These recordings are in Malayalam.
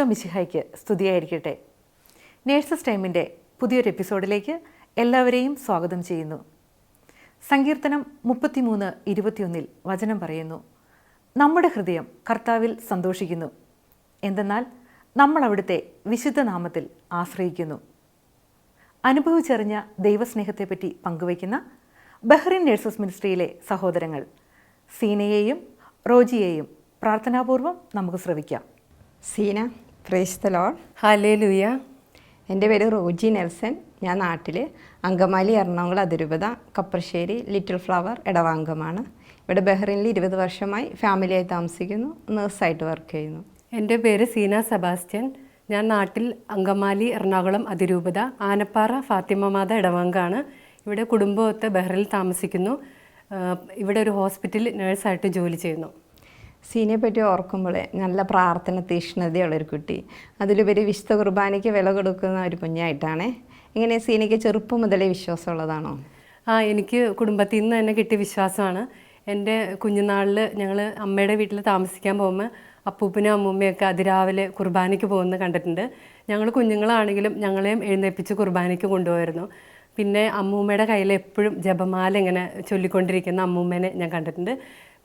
ഈശോ മിശിഹായ്ക്ക് സ്തുതിയായിരിക്കട്ടെ. നേഴ്സസ് ടൈമിന്റെ പുതിയൊരു എപ്പിസോഡിലേക്ക് എല്ലാവരെയും സ്വാഗതം ചെയ്യുന്നു. സങ്കീർത്തനം മുപ്പത്തിമൂന്ന് ഇരുപത്തിയൊന്നിൽ വചനം പറയുന്നു നമ്മുടെ ഹൃദയം കർത്താവിൽ സന്തോഷിക്കുന്നു. എന്തെന്നാൽ നമ്മൾ അവിടുത്തെ വിശുദ്ധ നാമത്തിൽ ആശ്രയിക്കുന്നു. അനുഭവിച്ചറിഞ്ഞ ദൈവസ്നേഹത്തെപ്പറ്റി പങ്കുവയ്ക്കുന്ന ബഹ്റിൻ നേഴ്സസ് മിനിസ്ട്രിയിലെ സഹോദരങ്ങൾ സീനയെയും റോജിയെയും പ്രാർത്ഥനാപൂർവം നമുക്ക് ശ്രവിക്കാം. സീന പ്രേസ് ദ ലൂയ എന്റെ പേര് റോജി നെൽസൺ. ഞാൻ നാട്ടിൽ അങ്കമാലി എറണാകുളം അതിരൂപത കപ്രശ്ശേരി ലിറ്റിൽ ഫ്ലവർ ഇടവാംഗമാണ് ഇവിടെ ബഹ്റിനിൽ ഇരുപത് വർഷമായി ഫാമിലിയായി താമസിക്കുന്നു നേഴ്സായിട്ട് വർക്ക് ചെയ്യുന്നു. എന്റെ പേര് സീന സെബാസ്റ്റ്യൻ. ഞാൻ നാട്ടിൽ അങ്കമാലി എറണാകുളം അതിരൂപത ആനപ്പാറ ഫാത്തിമ മാത ഇടവങ്കാണ് ഇവിടെ കുടുംബമൊത്ത് ബഹ്റിൽ താമസിക്കുന്നു. ഇവിടെ ഒരു ഹോസ്പിറ്റലിൽ നേഴ്സായിട്ട് ജോലി ചെയ്യുന്നു. സീനയെ പറ്റി ഓർക്കുമ്പോൾ നല്ല പ്രാർത്ഥന തീഷ്ണതയുള്ളൊരു കുട്ടി. അതിലുപരി വിശുദ്ധ കുർബാനയ്ക്ക് വില കൊടുക്കുന്ന ഒരു കുഞ്ഞായിട്ടാണ്. ഇങ്ങനെ സീനയ്ക്ക് ചെറുപ്പം മുതലേ വിശ്വാസമുള്ളതാണോ? ആ എനിക്ക് കുടുംബത്തിൽ നിന്ന് തന്നെ കിട്ടിയ വിശ്വാസമാണ്. എന്റെ കുഞ്ഞുനാളിൽ ഞങ്ങൾ അമ്മയുടെ വീട്ടിൽ താമസിക്കാൻ പോകുമ്പോൾ അപ്പൂപ്പനും അമ്മൂമ്മയൊക്കെ അതിരാവിലെ കുർബാനയ്ക്ക് പോകുന്നത് കണ്ടിട്ടുണ്ട്. ഞങ്ങൾ കുഞ്ഞുങ്ങളാണെങ്കിലും ഞങ്ങളെയും എഴുന്നേൽപ്പിച്ച് കുർബാനയ്ക്ക് കൊണ്ടുപോയിരുന്നു. പിന്നെ അമ്മൂമ്മയുടെ കയ്യിൽ എപ്പോഴും ജപമാല ഇങ്ങനെ ചൊല്ലിക്കൊണ്ടിരിക്കുന്ന അമ്മൂമ്മേനെ ഞാൻ കണ്ടിട്ടുണ്ട്.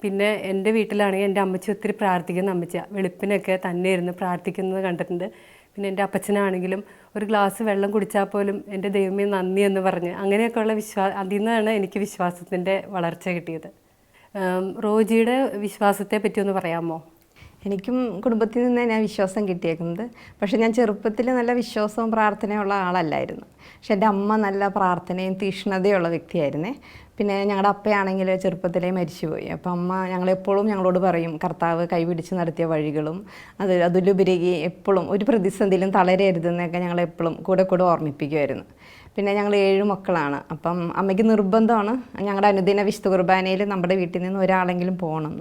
പിന്നെ എന്റെ വീട്ടിലാണെങ്കിൽ എന്റെ അമ്മച്ചി ഒത്തിരി പ്രാർത്ഥിക്കുന്ന. അമ്മച്ച വെളുപ്പിനൊക്കെ തന്നെ ഇരുന്ന് പ്രാർത്ഥിക്കുന്നത് കണ്ടിട്ടുണ്ട്. പിന്നെ എന്റെ അപ്പച്ചനാണെങ്കിലും ഒരു ഗ്ലാസ് വെള്ളം കുടിച്ചാൽ പോലും എന്റെ ദൈവമേ നന്ദി എന്ന് പറഞ്ഞ് അങ്ങനെയൊക്കെയുള്ള വിശ്വാ അതിൽ നിന്നാണ് എനിക്ക് വിശ്വാസത്തിന്റെ വളർച്ച കിട്ടിയത്. റോജിയുടെ വിശ്വാസത്തെ പറ്റി ഒന്ന് പറയാമോ? എനിക്കും കുടുംബത്തിൽ നിന്ന് ഞാൻ വിശ്വാസം കിട്ടിയേക്കുന്നത്. പക്ഷേ ഞാൻ ചെറുപ്പത്തിൽ നല്ല വിശ്വാസവും പ്രാർത്ഥനയുള്ള ആളല്ലായിരുന്നു. പക്ഷെ എന്റെ അമ്മ നല്ല പ്രാർത്ഥനയും തീഷ്ണതയുള്ള വ്യക്തിയായിരുന്നേ. പിന്നെ ഞങ്ങളുടെ അപ്പയാണെങ്കിൽ ചെറുപ്പത്തിലേ മരിച്ചുപോയി. അപ്പം അമ്മ ഞങ്ങളെപ്പോഴും ഞങ്ങളോട് പറയും കർത്താവ് കൈപിടിച്ച് നടത്തിയ വഴികളും അത് അതിലുപരി എപ്പോഴും ഒരു പ്രതിസന്ധിയിലും തളരരുതെന്നൊക്കെ ഞങ്ങളെപ്പോഴും കൂടെ കൂടെ ഓർമ്മിപ്പിക്കുമായിരുന്നു പിന്നെ ഞങ്ങൾ ഏഴ് മക്കളാണ്. അപ്പം അമ്മയ്ക്ക് നിർബന്ധമാണ് ഞങ്ങളുടെ അനുദിന വിശുദ്ധ കുർബാനയിൽ നമ്മുടെ വീട്ടിൽ നിന്ന് ഒരാളെങ്കിലും പോകണം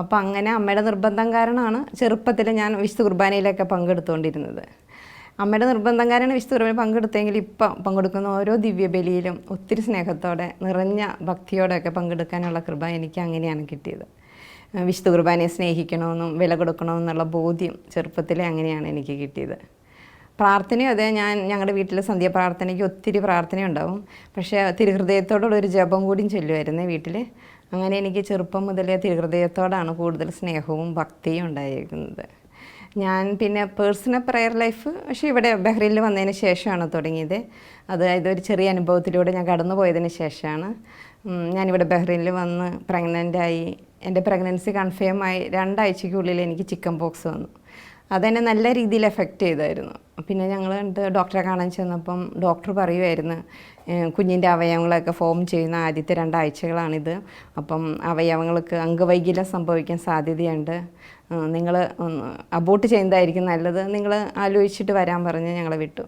അപ്പോൾ അങ്ങനെ അമ്മയുടെ നിർബന്ധം കാരണമാണ് ചെറുപ്പത്തിൽ ഞാൻ വിശുദ്ധ കുർബാനയിലൊക്കെ പങ്കെടുത്തുകൊണ്ടിരുന്നത് അമ്മയുടെ നിർബന്ധം കാരണം വിശുദ്ധ പങ്കെടുത്തെങ്കിൽ ഇപ്പം പങ്കെടുക്കുന്ന ഓരോ ദിവ്യബലിയിലും ഒത്തിരി സ്നേഹത്തോടെ നിറഞ്ഞ ഭക്തിയോടെയൊക്കെ പങ്കെടുക്കാനുള്ള കൃപ എനിക്ക് അങ്ങനെയാണ് കിട്ടിയത്. വിശുദ്ധ കുർബാനയെ സ്നേഹിക്കണമെന്നും വില കൊടുക്കണമെന്നുള്ള ബോധ്യം ചെറുപ്പത്തിലേ അങ്ങനെയാണ് എനിക്ക് കിട്ടിയത്. പ്രാർത്ഥനയും അതെ ഞാൻ ഞങ്ങളുടെ വീട്ടിൽ സന്ധ്യാപ്രാർത്ഥനയ്ക്ക് ഒത്തിരി പ്രാർത്ഥനയുണ്ടാവും. പക്ഷേ തിരുഹൃദയത്തോടുള്ള ഒരു ജപം കൂടിയും ചൊല്ലുമായിരുന്നേ വീട്ടിൽ അങ്ങനെ എനിക്ക് ചെറുപ്പം മുതലേ തിരുഹൃദയത്തോടാണ് കൂടുതൽ സ്നേഹവും ഭക്തിയും ഉണ്ടായിരിക്കുന്നത്. ഞാൻ പിന്നെ പേഴ്സണൽ പ്രെയർ ലൈഫ് പക്ഷേ ഇവിടെ ബഹ്റൈനിൽ വന്നതിന് ശേഷമാണ് തുടങ്ങിയത്. അതായത് ഒരു ചെറിയ അനുഭവത്തിലൂടെ ഞാൻ കടന്നു പോയതിന് ശേഷമാണ്. ഞാനിവിടെ ബഹ്റൈനിൽ വന്ന് പ്രഗ്നന്റായി എന്റെ പ്രഗ്നൻസി കൺഫേം ആയി. രണ്ടാഴ്ചയ്ക്കുള്ളിൽ എനിക്ക് ചിക്കൻ പോക്സ് വന്നു. അതെന്നെ നല്ല രീതിയിൽ എഫക്റ്റ് ചെയ്തായിരുന്നു. പിന്നെ ഞങ്ങൾ ഡോക്ടറെ കാണാൻ ചെന്നപ്പം ഡോക്ടർ പറയുമായിരുന്നു കുഞ്ഞിന്റെ അവയവങ്ങളൊക്കെ ഫോം ചെയ്യുന്ന ആദ്യത്തെ രണ്ടാഴ്ചകളാണിത്. അപ്പം അവയവങ്ങൾക്ക് അംഗവൈകല്യം സംഭവിക്കാൻ സാധ്യതയുണ്ട്. നിങ്ങൾ അബോട്ട് ചെയ്യുന്നതായിരിക്കും നല്ലത്. നിങ്ങൾ ആലോചിച്ചിട്ട് വരാൻ പറഞ്ഞ് ഞങ്ങളെ വിട്ടു.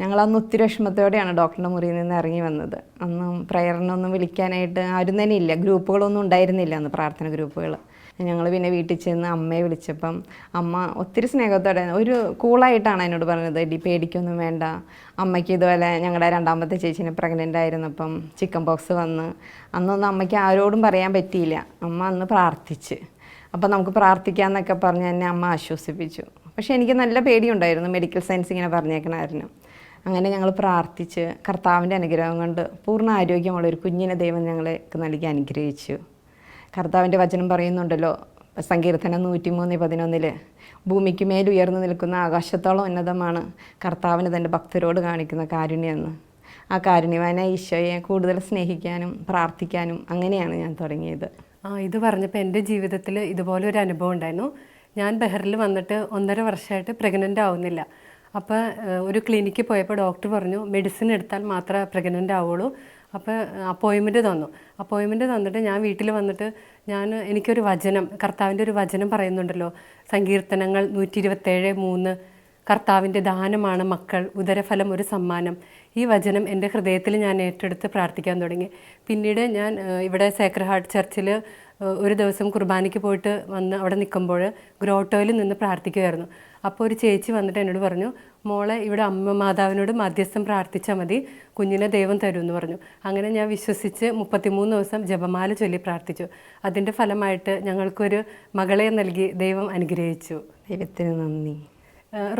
ഞങ്ങളന്ന് ഒത്തിരി വിഷമത്തോടെയാണ് ഡോക്ടറുടെ മുറിയിൽ നിന്ന് ഇറങ്ങി വന്നത്. അന്ന് പ്രയറിനൊന്നും വിളിക്കാനായിട്ട് ആരും തന്നെ ഇല്ല. ഗ്രൂപ്പുകളൊന്നും ഉണ്ടായിരുന്നില്ല അന്ന് പ്രാർത്ഥന ഗ്രൂപ്പുകൾ ഞങ്ങൾ പിന്നെ വീട്ടിൽ ചെന്ന് അമ്മയെ വിളിച്ചപ്പം അമ്മ ഒത്തിരി സ്നേഹത്തോടെ ഒരു കൂളായിട്ടാണ് എന്നോട് പറഞ്ഞത്. എടി പേടിക്കൊന്നും വേണ്ട. അമ്മയ്ക്ക് ഇതുപോലെ ഞങ്ങളുടെ രണ്ടാമത്തെ ചേച്ചിനെ പ്രഗ്നന്റ് ആയിരുന്നപ്പം ചിക്കൻ ബോക്സ് വന്ന് അന്നൊന്നും അമ്മയ്ക്ക് ആരോടും പറയാൻ പറ്റിയില്ല. അമ്മ അന്ന് പ്രാർത്ഥിച്ച്. അപ്പം നമുക്ക് പ്രാർത്ഥിക്കാമെന്നൊക്കെ പറഞ്ഞ് എന്നെ അമ്മ ആശ്വസിപ്പിച്ചു. പക്ഷേ എനിക്ക് നല്ല പേടിയുണ്ടായിരുന്നു മെഡിക്കൽ സയൻസ് ഇങ്ങനെ പറഞ്ഞേക്കണമായിരുന്നു അങ്ങനെ ഞങ്ങൾ പ്രാർത്ഥിച്ച് കർത്താവിന്റെ അനുഗ്രഹം കൊണ്ട് പൂർണ ആരോഗ്യമുള്ള ഒരു കുഞ്ഞിനെ ദൈവം ഞങ്ങൾക്ക് നൽകി അനുഗ്രഹിച്ചു. കർത്താവിന്റെ വചനം പറയുന്നുണ്ടല്ലോ സങ്കീർത്തനം നൂറ്റിമൂന്ന് പതിനൊന്നിൽ ഭൂമിക്ക് മേൽ ഉയർന്നു നിൽക്കുന്ന ആകാശത്തോളം ഉന്നതമാണ് കർത്താവിന് തന്റെ ഭക്തരോട് കാണിക്കുന്ന കാരുണ്യമെന്ന്. ആ കാരുണ്യവാനായ ഈശോയെ കൂടുതൽ സ്നേഹിക്കാനും പ്രാർത്ഥിക്കാനും അങ്ങനെയാണ് ഞാൻ തുടങ്ങിയത്. ആ ഇത് പറഞ്ഞപ്പോൾ എന്റെ ജീവിതത്തിൽ ഇതുപോലെ ഒരു അനുഭവം ഉണ്ടായിരുന്നു. ഞാൻ ബഹറിൽ വന്നിട്ട് ഒന്നര വർഷമായിട്ട് പ്രഗ്നന്റ് ആവുന്നില്ല. അപ്പോൾ ഒരു ക്ലിനിക്കിൽ പോയപ്പോൾ ഡോക്ടർ പറഞ്ഞു മെഡിസിൻ എടുത്താൽ മാത്രമേ പ്രഗ്നന്റ് ആവുള്ളൂ. അപ്പോൾ അപ്പോയിൻമെന്റ് തന്നു. അപ്പോയിൻമെന്റ് തന്നിട്ട് ഞാൻ വീട്ടിൽ വന്നിട്ട് ഞാൻ എനിക്കൊരു വചനം കർത്താവിന്റെ ഒരു വചനം പറയുന്നുണ്ടല്ലോ സങ്കീർത്തനങ്ങൾ നൂറ്റി ഇരുപത്തേഴ് മൂന്ന്. കർത്താവിന്റെ ദാനമാണ് മക്കൾ ഉദരഫലം ഒരു സമ്മാനം. ഈ വചനം എന്റെ ഹൃദയത്തിൽ ഞാൻ ഏറ്റെടുത്ത് പ്രാർത്ഥിക്കാൻ തുടങ്ങി. പിന്നീട് ഞാൻ ഇവിടെ സേക്രഡ് ഹാർട്ട് ചർച്ചിൽ ഒരു ദിവസം കുർബാനയ്ക്ക് പോയിട്ട് വന്ന് അവിടെ നിൽക്കുമ്പോൾ ഗ്രോട്ടോയിൽ നിന്ന് പ്രാർത്ഥിക്കുമായിരുന്നു അപ്പോൾ ഒരു ചേച്ചി വന്നിട്ട് എന്നോട് പറഞ്ഞു മോളെ ഇവിടെ അമ്മ മാതാവിനോട് മധ്യസ്ഥം പ്രാർത്ഥിച്ചാൽ മതി കുഞ്ഞിനെ ദൈവം തരും എന്ന് പറഞ്ഞു. അങ്ങനെ ഞാൻ വിശ്വസിച്ച് മുപ്പത്തിമൂന്ന് ദിവസം ജപമാല ചൊല്ലി പ്രാർത്ഥിച്ചു. അതിന്റെ ഫലമായിട്ട് ഞങ്ങൾക്കൊരു മകളെ നൽകി ദൈവം അനുഗ്രഹിച്ചു. ദൈവത്തിന് നന്ദി.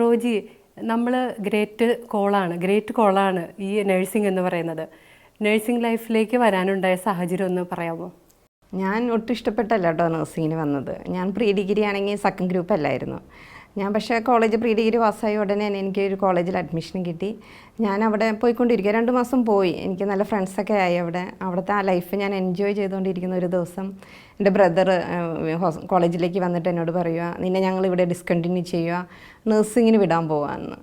റോജി നമ്മൾ ഗ്രേറ്റ് കോളാണ് ഗ്രേറ്റ് കോളാണ് ഈ നഴ്സിംഗ് എന്ന് പറയുന്നത്. നഴ്സിംഗ് ലൈഫിലേക്ക് വരാനുണ്ടായ സാഹചര്യം ഒന്ന് പറയാമോ? ഞാൻ ഒട്ടും ഇഷ്ടപ്പെട്ടല്ല കേട്ടോ നഴ്സിങ്ങിന് വന്നത്. ഞാൻ പ്രീ ഡിഗ്രി ആണെങ്കിൽ സെക്കൻഡ് ഗ്രൂപ്പ് അല്ലായിരുന്നു. ഞാൻ പക്ഷേ കോളേജ് പ്രീ ഡിഗ്രി പാസ്സായ ഉടനെ തന്നെ എനിക്ക് ഒരു കോളേജിൽ അഡ്മിഷൻ കിട്ടി. ഞാൻ അവിടെ പോയിക്കൊണ്ടിരിക്കുക. രണ്ട് മാസം പോയി. എനിക്ക് നല്ല ഫ്രണ്ട്സൊക്കെ ആയി അവിടെ. അവിടുത്തെ ആ ലൈഫ് ഞാൻ എൻജോയ് ചെയ്തുകൊണ്ടിരിക്കുന്ന ഒരു ദിവസം എന്റെ ബ്രദർ കോളേജിലേക്ക് വന്നിട്ട് എന്നോട് പറയുക നിന്നെ ഞങ്ങൾ ഇവിടെ ഡിസ്കണ്ടിന്യൂ ചെയ്യുക നഴ്സിങ്ങിന് വിടാൻ പോവാമെന്ന്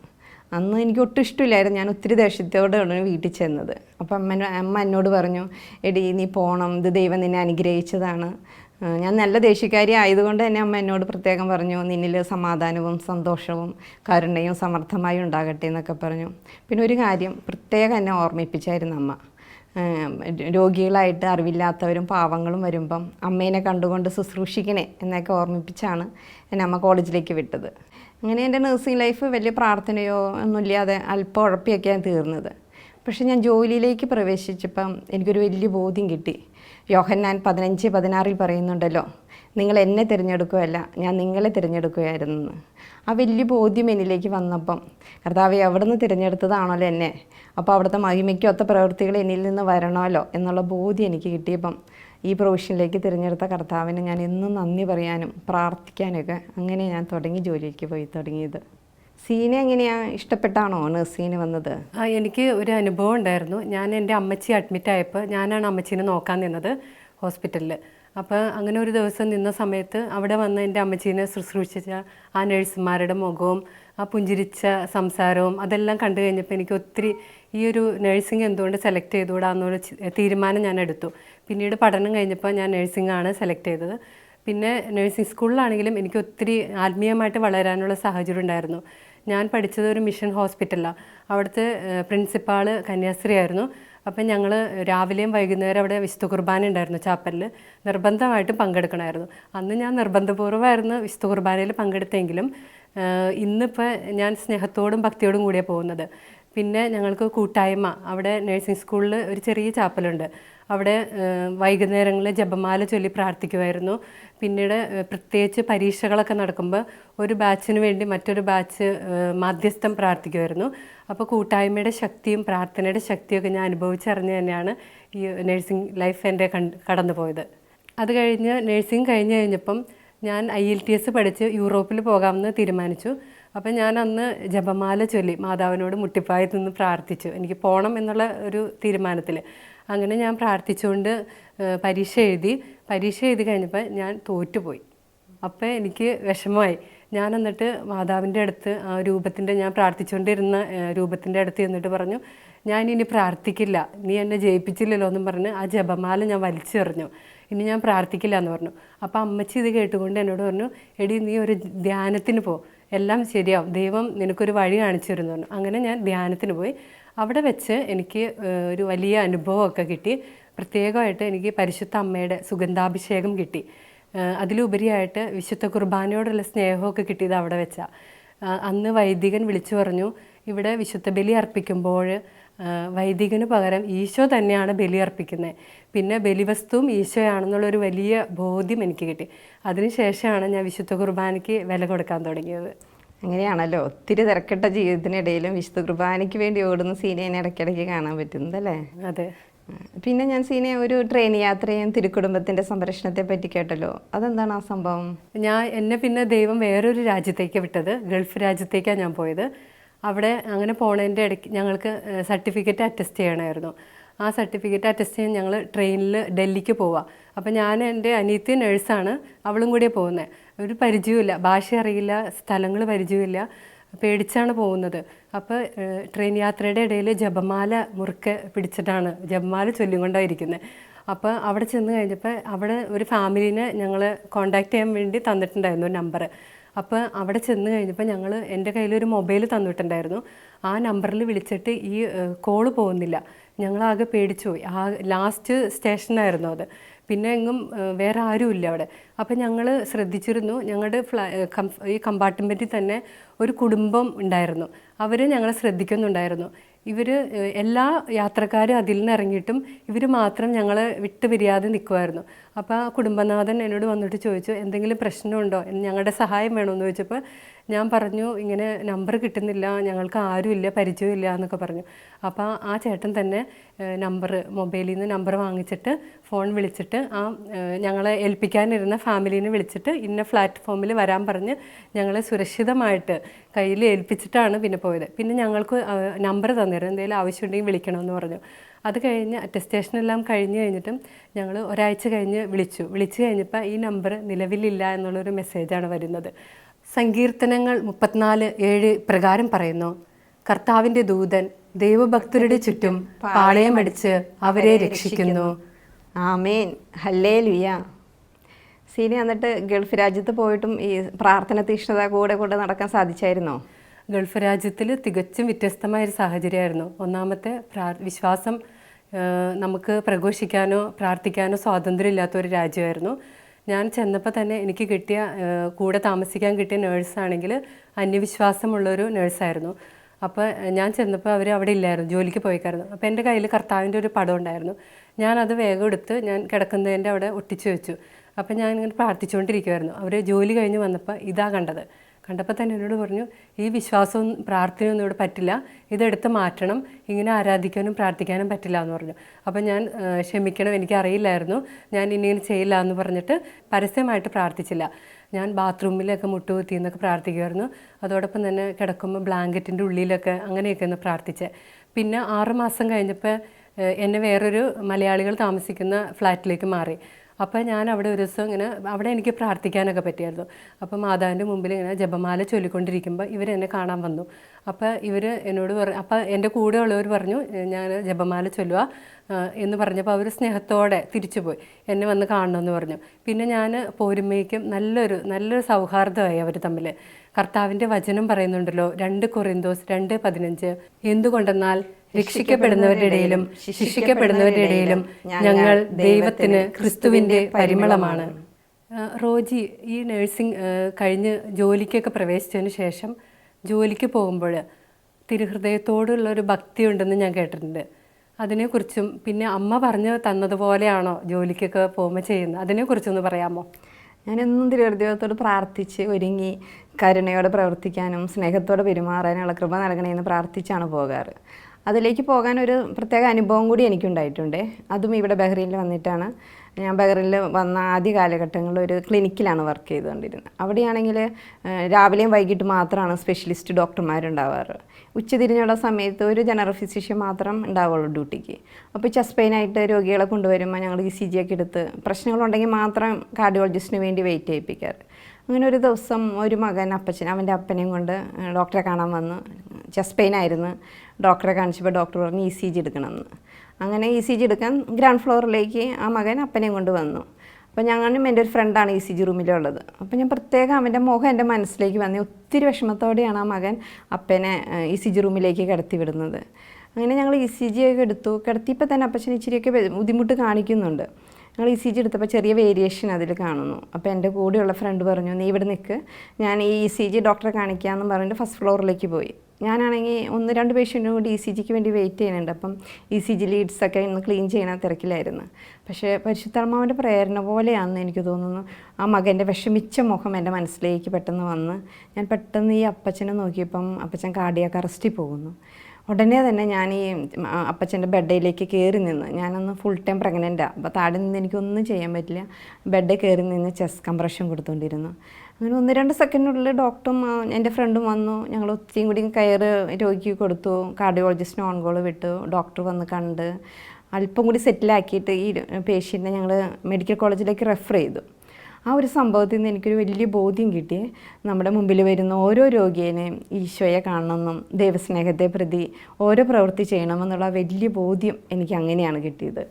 അന്ന് എനിക്ക് ഒട്ടും ഇഷ്ടമില്ലായിരുന്നു. ഞാൻ ഒത്തിരി ദേഷ്യത്തോടെയാണ് വീട്ടിൽ ചെന്നത്. അപ്പം അമ്മ അമ്മ എന്നോട് പറഞ്ഞു എടി നീ പോകണം ഇത് ദൈവം നിന്നെ അനുഗ്രഹിച്ചതാണ്. ഞാൻ നല്ല ദേഷ്യക്കാരി ആയതുകൊണ്ട് തന്നെ അമ്മ എന്നോട് പ്രത്യേകം പറഞ്ഞു നിന്നിൽ സമാധാനവും സന്തോഷവും കരുണയും സമർത്ഥമായി ഉണ്ടാകട്ടെ എന്നൊക്കെ പറഞ്ഞു. പിന്നെ ഒരു കാര്യം പ്രത്യേകം എന്നെ ഓർമ്മിപ്പിച്ചായിരുന്നു അമ്മ. രോഗികളായിട്ട് അറിവില്ലാത്തവരും പാവങ്ങളും വരുമ്പം അമ്മേനെ കണ്ടുകൊണ്ട് ശുശ്രൂഷിക്കണേ എന്നൊക്കെ ഓർമ്മിപ്പിച്ചാണ് എന്നെ അമ്മ കോളേജിലേക്ക് വിട്ടത്. അങ്ങനെ എന്റെ നഴ്സിംഗ് ലൈഫ് വലിയ പ്രാർത്ഥനയോ ഒന്നുമില്ലാതെ അല്പം ഉഴപ്പിയൊക്കെയാണ് തീർന്നത്. പക്ഷേ ഞാൻ ജോലിയിലേക്ക് പ്രവേശിച്ചപ്പം എനിക്കൊരു വലിയ ബോധ്യം കിട്ടി. യോഹന്നാൻ പതിനഞ്ച് പതിനാറിൽ പറയുന്നുണ്ടല്ലോ നിങ്ങൾ എന്നെ തിരഞ്ഞെടുക്കുകയല്ല ഞാൻ നിങ്ങളെ തിരഞ്ഞെടുക്കുകയായിരുന്നു. ആ വലിയ ബോധ്യം എന്നിലേക്ക് വന്നപ്പം കർത്താവ് എവിടെ നിന്ന് തിരഞ്ഞെടുത്തതാണല്ലോ എന്നെ. അപ്പോൾ അവിടുത്തെ മഹിമയ്ക്കൊത്ത പ്രവൃത്തികൾ എന്നിൽ നിന്ന് വരണമല്ലോ എന്നുള്ള ബോധ്യം എനിക്ക് കിട്ടിയപ്പം ഈ പ്രൊവിഷനിലേക്ക് തിരഞ്ഞെടുത്ത കർത്താവിന് ഞാൻ എന്നും നന്ദി പറയാനും പ്രാർത്ഥിക്കാനൊക്കെ അങ്ങനെ ഞാൻ തുടങ്ങി ജോലിക്ക് പോയി തുടങ്ങിയത്. സീന എങ്ങനെയാ? ഇഷ്ടപ്പെട്ടാണോ നഴ്സിങ്ങിന് വന്നത്? ആ എനിക്ക് ഒരു അനുഭവം ഉണ്ടായിരുന്നു. ഞാൻ എന്റെ അമ്മച്ചി അഡ്മിറ്റ് ആയപ്പോൾ ഞാനാണ് അമ്മച്ചീനെ നോക്കാൻ നിന്നത് ഹോസ്പിറ്റലിൽ അപ്പോൾ അങ്ങനെ ഒരു ദിവസം നിന്ന സമയത്ത് അവിടെ വന്ന് എന്റെ അമ്മച്ചീനെ ശുശ്രൂഷിച്ച ആ നഴ്സുമാരുടെ മുഖവും ആ പുഞ്ചിരിച്ച സംസാരവും അതെല്ലാം കണ്ടു കഴിഞ്ഞപ്പോൾ എനിക്ക് ഒത്തിരി ഈ ഒരു നഴ്സിംഗ് എന്തുകൊണ്ട് സെലക്ട് ചെയ്തുകൂടാന്നൊരു തീരുമാനം ഞാൻ എടുത്തു. പിന്നീട് പഠനം കഴിഞ്ഞപ്പോൾ ഞാൻ നഴ്സിംഗ് ആണ് സെലക്ട് ചെയ്തത്. പിന്നെ നഴ്സിംഗ് സ്കൂളിലാണെങ്കിലും എനിക്ക് ഒത്തിരി ആത്മീയമായിട്ട് വളരാനുള്ള സാഹചര്യം ഉണ്ടായിരുന്നു. ഞാൻ പഠിച്ചത് ഒരു മിഷൻ ഹോസ്പിറ്റലാണ് അവിടുത്തെ പ്രിൻസിപ്പാൾ കന്യാസ്ത്രീ ആയിരുന്നു അപ്പം ഞങ്ങൾ രാവിലെയും വൈകുന്നേരം അവിടെ വിശുദ്ധ കുർബാന ഉണ്ടായിരുന്നു ചാപ്പലിൽ നിർബന്ധമായിട്ടും പങ്കെടുക്കണമായിരുന്നു. അന്ന് ഞാൻ നിർബന്ധപൂർവമായിരുന്നു വിശുദ്ധ കുർബാനയിൽ പങ്കെടുത്തെങ്കിലും. ഇന്നിപ്പോൾ ഞാൻ സ്നേഹത്തോടും ഭക്തിയോടും കൂടിയാണ് പോകുന്നത്. പിന്നെ ഞങ്ങൾക്ക് കൂട്ടായ്മ. അവിടെ നഴ്സിംഗ് സ്കൂളിൽ ഒരു ചെറിയ ചാപ്പലുണ്ട്. അവിടെ വൈകുന്നേരങ്ങളിൽ ജപമാല ചൊല്ലി പ്രാർത്ഥിക്കുമായിരുന്നു പിന്നീട് പ്രത്യേകിച്ച് പരീക്ഷകളൊക്കെ നടക്കുമ്പോൾ ഒരു ബാച്ചിന് വേണ്ടി മറ്റൊരു ബാച്ച് മാധ്യസ്ഥം പ്രാർത്ഥിക്കുമായിരുന്നു അപ്പോൾ കൂട്ടായ്മയുടെ ശക്തിയും പ്രാർത്ഥനയുടെ ശക്തിയൊക്കെ ഞാൻ അനുഭവിച്ചറിഞ്ഞ് തന്നെയാണ് ഈ നഴ്സിംഗ് ലൈഫ് എന്റെ കടന്നു പോയത് അത് കഴിഞ്ഞ് നഴ്സിംഗ് കഴിഞ്ഞ് കഴിഞ്ഞപ്പം ഞാൻ ഐ എൽ ടി എസ് പഠിച്ച് യൂറോപ്പിൽ പോകാമെന്ന് തീരുമാനിച്ചു. അപ്പം ഞാൻ അന്ന് ജപമാല ചൊല്ലി മാതാവിനോട് മുട്ടിപ്പായി നിന്ന് പ്രാർത്ഥിച്ചു. എനിക്ക് പോകണം എന്നുള്ള ഒരു തീരുമാനത്തിൽ അങ്ങനെ ഞാൻ പ്രാർത്ഥിച്ചുകൊണ്ട് പരീക്ഷ എഴുതി. പരീക്ഷ എഴുതി കഴിഞ്ഞപ്പോൾ ഞാൻ തോറ്റുപോയി. അപ്പോൾ എനിക്ക് വിഷമമായി. ഞാൻ എന്നിട്ട് മാതാവിന്റെ അടുത്ത് ആ രൂപത്തിന്റെ ഞാൻ പ്രാർത്ഥിച്ചുകൊണ്ടിരുന്ന രൂപത്തിന്റെ അടുത്ത് എന്നിട്ട് പറഞ്ഞു ഞാൻ ഇനി പ്രാർത്ഥിക്കില്ല. നീ എന്നെ ജയിപ്പിച്ചില്ലല്ലോ എന്നും പറഞ്ഞ് ആ ജപമാല ഞാൻ വലിച്ചെറിഞ്ഞു. ഇനി ഞാൻ പ്രാർത്ഥിക്കില്ല എന്ന് പറഞ്ഞു. അപ്പോൾ അമ്മച്ചി ഇത് കേട്ടുകൊണ്ട് എന്നോട് പറഞ്ഞു എടി നീ ഒരു ധ്യാനത്തിന് പോ. എല്ലാം ശരിയാവും. ദൈവം നിനക്കൊരു വഴി കാണിച്ചു തരുന്നു പറഞ്ഞു. അങ്ങനെ ഞാൻ ധ്യാനത്തിന് പോയി. അവിടെ വെച്ച് എനിക്ക് ഒരു വലിയ അനുഭവമൊക്കെ കിട്ടി. പ്രത്യേകമായിട്ട് എനിക്ക് പരിശുദ്ധ അമ്മയുടെ സുഗന്ധാഭിഷേകം കിട്ടി. അതിലുപരിയായിട്ട് വിശുദ്ധ കുർബാനയോടുള്ള സ്നേഹമൊക്കെ കിട്ടിയത് അവിടെ വെച്ചാൽ അന്ന് വൈദികൻ വിളിച്ചു പറഞ്ഞു ഇവിടെ വിശുദ്ധ ബലി അർപ്പിക്കുമ്പോൾ വൈദികന് പകരം ഈശോ തന്നെയാണ് ബലി അർപ്പിക്കുന്നത് പിന്നെ ബലിവസ്തുവും ഈശോയാണെന്നുള്ളൊരു വലിയ ബോധ്യം എനിക്ക് കിട്ടി. അതിനുശേഷമാണ് ഞാൻ വിശുദ്ധ കുർബാനയ്ക്ക് വില കൊടുക്കാൻ തുടങ്ങിയത്. അങ്ങനെയാണല്ലോ ഒത്തിരി തിരക്കിട്ട ജീവിതത്തിനിടയിലും വിശുദ്ധ കുർബാനയ്ക്ക് വേണ്ടി ഓടുന്ന സീനയെ ഇടയ്ക്കിടയ്ക്ക് കാണാൻ പറ്റുന്നതല്ലേ? അതെ. പിന്നെ ഞാൻ സീനയെ ഒരു ട്രെയിൻ യാത്രയും തിരുക്കുടുംബത്തിന്റെ സംരക്ഷണത്തെ പറ്റി കേട്ടല്ലോ. അതെന്താണ് ആ സംഭവം? ഞാൻ എന്നെ പിന്നെ ദൈവം വേറൊരു രാജ്യത്തേക്ക് വിട്ടത്. ഗൾഫ് രാജ്യത്തേക്കാണ് ഞാൻ പോയത്. അവിടെ അങ്ങനെ പോണതിന്റെ ഇടയ്ക്ക് ഞങ്ങൾക്ക് സർട്ടിഫിക്കറ്റ് അറ്റസ്റ്റ് ചെയ്യണമായിരുന്നു ആ സർട്ടിഫിക്കറ്റ് അറ്റസ്റ്റ് ചെയ്യാൻ ഞങ്ങൾ ട്രെയിനിൽ ഡൽഹിക്ക് പോവാം. അപ്പം ഞാൻ എന്റെ അനിയത്തി നഴ്സാണ്. അവളും കൂടിയാണ് പോകുന്നത് ഒരു പരിചയമില്ല ഭാഷ അറിയില്ല സ്ഥലങ്ങൾ പരിചയമില്ല പേടിച്ചാണ് പോകുന്നത്. അപ്പോൾ ട്രെയിൻ യാത്രയുടെ ഇടയിൽ ജപമാല മുറുക്കെ പിടിച്ചിട്ടാണ് ജപമാല ചൊല്ലിക്കൊണ്ടായിരിക്കുന്നത് അപ്പോൾ അവിടെ ചെന്ന് കഴിഞ്ഞപ്പോൾ അവിടെ ഒരു ഫാമിലിനെ ഞങ്ങൾ കോണ്ടാക്ട് ചെയ്യാൻ വേണ്ടി തന്നിട്ടുണ്ടായിരുന്നു നമ്പർ അപ്പോൾ അവിടെ ചെന്ന് കഴിഞ്ഞപ്പോൾ ഞങ്ങൾ എന്റെ കയ്യിലൊരു മൊബൈൽ തന്നിട്ടുണ്ടായിരുന്നു. ആ നമ്പറിൽ വിളിച്ചിട്ട് ഈ കോൾ പോകുന്നില്ല. ഞങ്ങളാകെ പേടിച്ചു പോയി ആ ലാസ്റ്റ് സ്റ്റേഷനായിരുന്നു അത്. പിന്നെ എങ്ങും വേറെ ആരുമില്ല അവിടെ. അപ്പം ഞങ്ങൾ ശ്രദ്ധിച്ചിരുന്നു ഞങ്ങളുടെ ഫ്ലാ ഈ കമ്പാർട്ട്മെന്റിൽ തന്നെ ഒരു കുടുംബം ഉണ്ടായിരുന്നു. അവർ ഞങ്ങളെ ശ്രദ്ധിക്കുന്നുണ്ടായിരുന്നു. ഇവർ എല്ലാ യാത്രക്കാരും അതിൽ നിന്ന് ഇറങ്ങിയിട്ടും ഇവർ മാത്രം ഞങ്ങളെ വിട്ടുപിരിയാതെ നിൽക്കുമായിരുന്നു അപ്പോൾ ആ കുടുംബനാഥൻ എന്നോട് വന്നിട്ട് ചോദിച്ചു എന്തെങ്കിലും പ്രശ്നമുണ്ടോ? ഞങ്ങളുടെ സഹായം വേണമെന്ന് ചോദിച്ചപ്പോൾ ഞാൻ പറഞ്ഞു ഇങ്ങനെ നമ്പർ കിട്ടുന്നില്ല ഞങ്ങൾക്ക് ആരുമില്ല പരിചയമില്ല എന്നൊക്കെ പറഞ്ഞു. അപ്പോൾ ആ ചേട്ടൻ തന്നെ നമ്പർ മൊബൈലിൽ നിന്ന് നമ്പർ വാങ്ങിച്ചിട്ട് ഫോൺ വിളിച്ചിട്ട് ആ ഞങ്ങളെ ഏൽപ്പിക്കാനിരുന്ന ഫാമിലീനെ വിളിച്ചിട്ട് ഇന്ന പ്ലാറ്റ്ഫോമിൽ വരാൻ പറഞ്ഞ് ഞങ്ങളെ സുരക്ഷിതമായിട്ട് കയ്യിൽ ഏൽപ്പിച്ചിട്ടാണ് പിന്നെ പോയത്. പിന്നെ ഞങ്ങൾക്ക് നമ്പർ തന്നിരുന്നു എന്തെങ്കിലും ആവശ്യമുണ്ടെങ്കിൽ വിളിക്കണമെന്ന് പറഞ്ഞു. അത് കഴിഞ്ഞ് അറ്റസ്റ്റേഷനെല്ലാം കഴിഞ്ഞ് കഴിഞ്ഞിട്ടും ഞങ്ങൾ ഒരാഴ്ച കഴിഞ്ഞ് വിളിച്ചു. വിളിച്ചു കഴിഞ്ഞപ്പോൾ ഈ നമ്പർ നിലവിലില്ല എന്നുള്ളൊരു മെസ്സേജാണ് വരുന്നത്. സങ്കീർത്തനങ്ങൾ മുപ്പത്തിനാല് ഏഴ് പ്രകാരം പറയുന്നു. കർത്താവിന്റെ ദൂതൻ ദൈവഭക്തരുടെ ചുറ്റും പാളയമടിച്ച് അവരെ രക്ഷിക്കുന്നു. ആമേൻ. ഹല്ലേ ലുയ സീനി എന്നിട്ട് ഗൾഫ് രാജ്യത്ത് പോയിട്ടും ഈ പ്രാർത്ഥന തീഷ്ണത കൂടെ കൂടെ നടക്കാൻ സാധിച്ചായിരുന്നോ? ഗൾഫ് രാജ്യത്തിൽ തികച്ചും വ്യത്യസ്തമായ ഒരു സാഹചര്യമായിരുന്നു. ഒന്നാമത്തെ വിശ്വാസം നമുക്ക് പ്രഘോഷിക്കാനോ പ്രാർത്ഥിക്കാനോ സ്വാതന്ത്ര്യമില്ലാത്ത ഒരു രാജ്യമായിരുന്നു. ഞാൻ ചെന്നപ്പോൾ തന്നെ എനിക്ക് കിട്ടിയ കൂടെ താമസിക്കാൻ കിട്ടിയ നേഴ്സാണെങ്കിൽ അന്യവിശ്വാസമുള്ളൊരു നേഴ്സായിരുന്നു. അപ്പോൾ ഞാൻ ചെന്നപ്പോൾ അവർ അവിടെ ഇല്ലായിരുന്നു ജോലിക്ക് പോയിക്കായിരുന്നു. അപ്പോൾ എന്റെ കയ്യിൽ കർത്താവിന്റെ ഒരു പടം ഉണ്ടായിരുന്നു. ഞാനത് വേഗം എടുത്ത് ഞാൻ കിടക്കുന്നതിന്റെ അവിടെ ഒട്ടിച്ചു വെച്ചു. അപ്പോൾ ഞാൻ ഇങ്ങനെ പ്രാർത്ഥിച്ചുകൊണ്ടിരിക്കുമായിരുന്നു അവർ ജോലി കഴിഞ്ഞ് വന്നപ്പോൾ ഇതാ കണ്ടത്. കണ്ടപ്പോൾ തന്നെ എന്നോട് പറഞ്ഞു ഈ വിശ്വാസവും പ്രാർത്ഥനയൊന്നും ഇവിടെ പറ്റില്ല. ഇതെടുത്ത് മാറ്റണം. ഇങ്ങനെ ആരാധിക്കാനും പ്രാർത്ഥിക്കാനും പറ്റില്ല എന്ന് പറഞ്ഞു. അപ്പോൾ ഞാൻ ക്ഷമിക്കണം എനിക്കറിയില്ലായിരുന്നു. ഞാൻ ഇനിയും ചെയ്യില്ല എന്ന് പറഞ്ഞിട്ട് പരസ്യമായിട്ട് പ്രാർത്ഥിച്ചില്ല. ഞാൻ ബാത്റൂമിലൊക്കെ മുട്ടുകുത്തി എന്നൊക്കെ പ്രാർത്ഥിക്കുമായിരുന്നു അതോടൊപ്പം തന്നെ കിടക്കുമ്പോൾ ബ്ലാങ്കറ്റിന്റെ ഉള്ളിലൊക്കെ അങ്ങനെയൊക്കെ ഒന്ന് പ്രാർത്ഥിച്ചേ. പിന്നെ ആറുമാസം കഴിഞ്ഞപ്പോൾ എന്നെ വേറൊരു മലയാളികൾ താമസിക്കുന്ന ഫ്ലാറ്റിലേക്ക് മാറി. അപ്പോൾ ഞാൻ അവിടെ ഒരു ദിവസം ഇങ്ങനെ അവിടെ എനിക്ക് പ്രാർത്ഥിക്കാനൊക്കെ പറ്റിയായിരുന്നു. അപ്പോൾ മാതാവിന്റെ മുമ്പിൽ ഇങ്ങനെ ജപമാല ചൊല്ലിക്കൊണ്ടിരിക്കുമ്പോൾ ഇവർ എന്നെ കാണാൻ വന്നു. അപ്പോൾ ഇവർ എന്നോട് പറഞ്ഞു അപ്പോൾ എന്റെ കൂടെ ഉള്ളവർ പറഞ്ഞു ഞാൻ ജപമാല ചൊല്ലുക എന്ന് പറഞ്ഞപ്പോൾ അവർ സ്നേഹത്തോടെ തിരിച്ചു പോയി എന്നെ വന്ന് കാണണമെന്ന് പറഞ്ഞു. പിന്നെ ഞാൻ പോരുമയ്ക്കും നല്ലൊരു നല്ലൊരു സൗഹാർദ്ദമായി അവർ തമ്മിൽ കർത്താവിന്റെ വചനം പറയുന്നുണ്ടല്ലോ രണ്ട് കൊറിന്തോസ് രണ്ട് പതിനഞ്ച് എന്തുകൊണ്ടെന്നാൽ രക്ഷിക്കപ്പെടുന്നവരുടെ ഇടയിലും ശിക്ഷിക്കപ്പെടുന്നവരുടെ ഇടയിലും ഞങ്ങൾ ദൈവത്തിന് ക്രിസ്തുവിന്റെ പരിമളമാണ്. റോജി ഈ നഴ്സിംഗ് കഴിഞ്ഞ് ജോലിക്കൊക്കെ പ്രവേശിച്ചതിന് ശേഷം ജോലിക്ക് പോകുമ്പോൾ തിരുഹൃദയത്തോടുള്ള ഒരു ഭക്തി ഉണ്ടെന്ന് ഞാൻ കേട്ടിട്ടുണ്ട്. അതിനെക്കുറിച്ചും പിന്നെ അമ്മ പറഞ്ഞു തന്നതുപോലെയാണോ ജോലിക്കൊക്കെ പോകുമ്പോൾ ചെയ്യുന്നത്? അതിനെക്കുറിച്ചൊന്ന് പറയാമോ? ഞാനെന്നും തിരുവനന്തപുരത്തോട് പ്രാർത്ഥിച്ച് ഒരുങ്ങി കരുണയോടെ പ്രവർത്തിക്കാനും സ്നേഹത്തോടെ പെരുമാറാനുള്ള കൃപ നൽകണമെന്ന് പ്രാർത്ഥിച്ചാണ് പോകാറ്. അതിലേക്ക് പോകാൻ ഒരു പ്രത്യേക അനുഭവം കൂടി എനിക്കുണ്ടായിട്ടുണ്ട്. അതും ഇവിടെ ബഹ്റൈനിൽ വന്നിട്ടാണ്. ഞാൻ ബഹ്റൈനിൽ വന്ന ആദ്യ കാലഘട്ടങ്ങളിൽ ഒരു ക്ലിനിക്കിലാണ് വർക്ക് ചെയ്തുകൊണ്ടിരുന്നത്. അവിടെയാണെങ്കിൽ രാവിലെയും വൈകിട്ട് മാത്രമാണ് സ്പെഷ്യലിസ്റ്റ് ഡോക്ടർമാരുണ്ടാവാറ്. ഉച്ചതിരിഞ്ഞുള്ള സമയത്ത് ഒരു ജനറൽ ഫിസിഷ്യൻ മാത്രം ഉണ്ടാവുള്ളൂ ഡ്യൂട്ടിക്ക്. അപ്പോൾ ചെസ്റ്റ് പെയിനായിട്ട് രോഗികളെ കൊണ്ടുവരുമ്പോൾ ഞങ്ങൾ ഇ സി ജി ഒക്കെ എടുത്ത് പ്രശ്നങ്ങളുണ്ടെങ്കിൽ മാത്രം കാർഡിയോളജിസ്റ്റിന് വേണ്ടി വെയിറ്റ് ചെയ്യിപ്പിക്കാറ്. അങ്ങനെ ഒരു ദിവസം ഒരു മകൻ അപ്പച്ചൻ അവന്റെ അപ്പനെയും കൊണ്ട് ഡോക്ടറെ കാണാൻ വന്നു ചെസ്റ്റ് പെയിൻ ആയിരുന്നു. ഡോക്ടറെ കാണിച്ചപ്പോൾ ഡോക്ടർ പറഞ്ഞു ഇ സി ജി എടുക്കണമെന്ന്. അങ്ങനെ ഇ സി ജി എടുക്കാൻ ഗ്രൗണ്ട് ഫ്ലോറിലേക്ക് ആ മകൻ അപ്പനെയും കൊണ്ട് വന്നു. അപ്പോൾ ഞങ്ങളും എന്റെ ഒരു ഫ്രണ്ടാണ് ഇ സി ജി റൂമിലുള്ളത് അപ്പോൾ ഞാൻ പ്രത്യേകം അവന്റെ മുഖം എന്റെ മനസ്സിലേക്ക് വന്നു ഒത്തിരി വിഷമത്തോടെയാണ് ആ മകൻ അപ്പനെ ഇ സി ജി റൂമിലേക്ക് കിടത്തി വിടുന്നത്. അങ്ങനെ ഞങ്ങൾ ഇ സി ജി ഒക്കെ എടുത്തു. കിടത്തിയപ്പോൾ തന്നെ അപ്പച്ചൻ ഇച്ചിരിയൊക്കെ ബുദ്ധിമുട്ട് കാണിക്കുന്നുണ്ട്. ഞങ്ങൾ ഇ സി ജി എടുത്തപ്പോൾ ചെറിയ വേരിയേഷൻ അതിൽ കാണുന്നു. അപ്പോൾ എന്റെ കൂടെയുള്ള ഫ്രണ്ട് പറഞ്ഞു നീ ഇവിടെ നിൽക്ക്. ഞാൻ ഈ ഇ സി ജി ഡോക്ടറെ കാണിക്കാമെന്ന് പറഞ്ഞിട്ട് ഫസ്റ്റ് ഫ്ലോറിലേക്ക് പോയി. ഞാനാണെങ്കിൽ ഒന്ന് രണ്ട് പേഷ്യന്റും കൂടി ഇ സി ജിക്ക് വേണ്ടി വെയിറ്റ് ചെയ്യുന്നുണ്ട്. അപ്പം ഇ സി ജി ലീഡ്സൊക്കെ ഇന്ന് ക്ലീൻ ചെയ്യണ തിരക്കിലായിരുന്നു. പക്ഷേ പരിശുദ്ധർമാവിന്റെ പ്രേരണ പോലെയാണെന്ന് എനിക്ക് തോന്നുന്നു. ആ മകന്റെ വിഷമിച്ച മുഖം എന്റെ മനസ്സിലേക്ക് പെട്ടെന്ന് വന്ന് ഞാൻ പെട്ടെന്ന് ഈ അപ്പച്ചനെ നോക്കിയപ്പം അപ്പച്ചൻ കാർഡിയാക്ക് അറസ്റ്റിൽ പോകുന്നു. ഉടനെ തന്നെ ഞാൻ ഈ അപ്പച്ചന്റെ ബെഡയിലേക്ക് കയറി നിന്ന് ഞാനൊന്ന് ഫുൾ ടൈം പ്രഗ്നന്റാണ് അപ്പോൾ താഴെ നിന്ന് എനിക്കൊന്നും ചെയ്യാൻ പറ്റില്ല. ബെഡിൽ കയറി നിന്ന് ചെസ്റ്റ് കംപ്രഷൻ കൊടുത്തുകൊണ്ടിരുന്നു അങ്ങനെ ഒന്ന് രണ്ട് സെക്കൻഡിനുള്ളിൽ ഡോക്ടറും എന്റെ ഫ്രണ്ടും വന്നു. ഞങ്ങൾ ഒത്തിരിയും കൂടി കയറ് രോഗിക്ക് കൊടുത്തു. കാർഡിയോളജിസ്റ്റിന് ഓൺ കോൾ വിട്ടു. ഡോക്ടർ വന്ന് കണ്ട്. അല്പം കൂടി സെറ്റിലാക്കിയിട്ട് ഈ പേഷ്യന്റിനെ ഞങ്ങൾ മെഡിക്കൽ കോളേജിലേക്ക് റെഫർ ചെയ്തു. ആ ഒരു സംഭവത്തിൽ നിന്ന് എനിക്കൊരു വലിയ ബോധ്യം കിട്ടി. നമ്മുടെ മുമ്പിൽ വരുന്ന ഓരോ രോഗിയെയും ഈശോയെ കാണണമെന്നും ദൈവസ്നേഹത്തെ പ്രതി ഓരോ പ്രവൃത്തി ചെയ്യണമെന്നുള്ള വലിയ ബോധ്യം എനിക്ക് അങ്ങനെയാണ് കിട്ടിയത്.